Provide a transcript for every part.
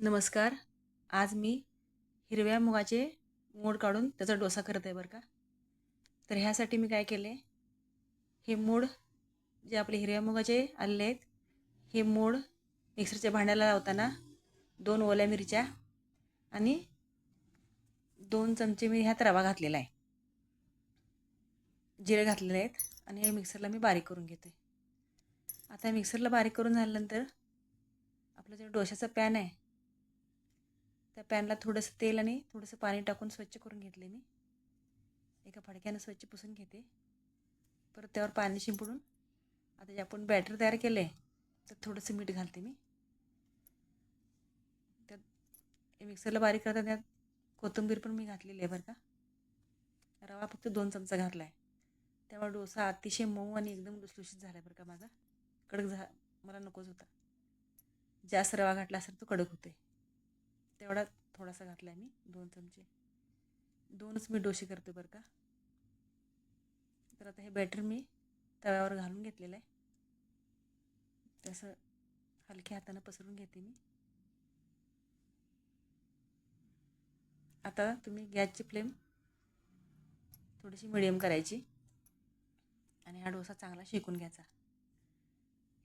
नमस्कार. आज मी हिरव्या मुगाचे मोड काढून त्याचा डोसा करत आहे बरं का. तर ह्यासाठी मी काय केले हे मूड जे आपले हिरव्या मुगाचे आलेले आहेत हे मूड मिक्सरच्या भांड्याला लावताना दोन ओल्या मिरच्या आणि दोन चमचे मी ह्यात रवा घातलेला आहे. जिरे घातलेले आहेत आणि हे मिक्सरला मी बारीक करून घेते. आता मिक्सरला बारीक करून झाल्यानंतर आपलं जे डोशाचं पॅन आहे त्या पॅनला थोडंसं तेल आणि थोडंसं पाणी टाकून स्वच्छ करून घेतले मी. एका फडक्यानं स्वच्छ पुसून घेते. परत त्यावर पाणी शिंपडून आता जे आपण बॅटर तयार केलं आहे तर थोडंसं मीठ घालते मी. त्यात हे मिक्सरला बारीक करता त्यात कोथिंबीर पण मी घातलेली आहे बरं का. रवा फक्त दोन चमचा घातला आहे त्यामुळे डोसा अतिशय मऊ आणि एकदम लुसलुशीत झाला आहे बरं का माझा. कडक झा मला नकोच होता. जास्त रवा घातला असेल तो कडक होते तेवढा थोडासा घातला आहे मी दोन चमचे. दोनच मी डोसे करते बरं का. तर आता हे बॅटर मी तव्यावर घालून घेतलेलं आहे. तसं हलक्या हातानं पसरून घेते मी. आता तुम्ही गॅसची फ्लेम थोडीशी मिडियम करायची आणि हा डोसा चांगला शेकून घ्यायचा.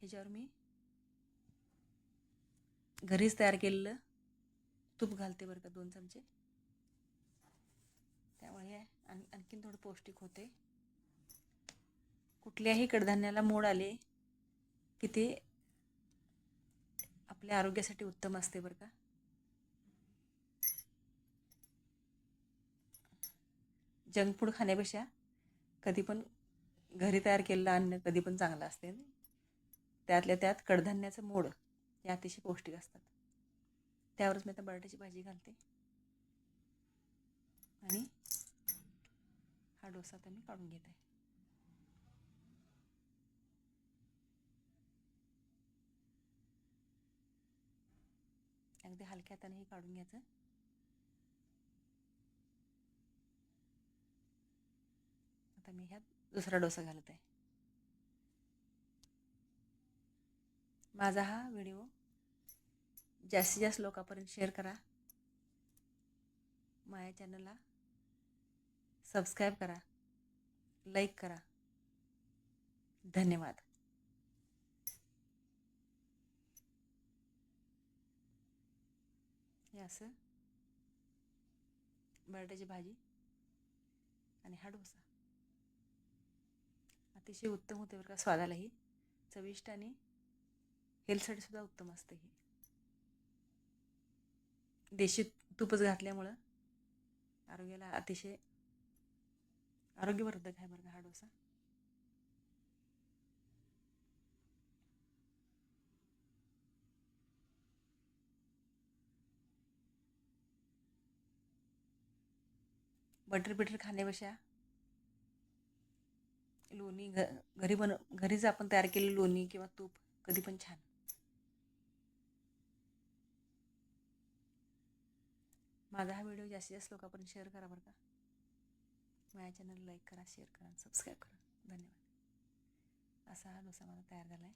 ह्याच्यावर मी घरीच तयार केलेलं तूप घालते बरं का दोन चमचे. त्यामुळे आणि आणखीन थोडं पौष्टिक होते. कुठल्याही कडधान्याला मोड आले की ते आपल्या आरोग्यासाठी उत्तम असते बरं का. जंक फूड खाण्यापेक्षा कधी पण घरी तयार केलेलं अन्न कधी पण चांगलं असते. त्यातल्या त्यात कडधान्याचं मोड हे अतिशय पौष्टिक असतात. त्यावरच मी आता बटाट्याची भाजी घालते. आणि हा डोसा आता मी काढून घेत. आहे अगदी हलक्या हाताने हे काढून घ्यायचं. आता मी ह्यात दुसरा डोसा घालत. आहे माझा हा व्हिडिओ जास्तीत जास्त लोकांपर्यंत शेअर करा. माझ्या चॅनलला सबस्क्राईब करा. लाईक करा. धन्यवाद. हे असं. बटाट्याची भाजी आणि हा डोसा. अतिशय उत्तम होते बरं का स्वादालाही चविष्ट आणि हेल्थसाठी सुद्धा उत्तम असते ही. देशी तूपच घातल्यामुळं आरोग्याला अतिशय आरोग्यवर्धक आहे बरं का हा डोसा. बटर बिटर खाण्यापेक्षा लोणी घ घरी बन घरीच आपण तयार केलेलं लोणी किंवा तूप कधी पण छान. माझा हा व्हिडिओ जास्तीत जास्त लोकांपर्यंत शेअर करा बरं का. माझ्या चॅनल लाईक करा शेअर करा सबस्क्राईब करा. धन्यवाद. असा हा डोसा मला तयार झाला आहे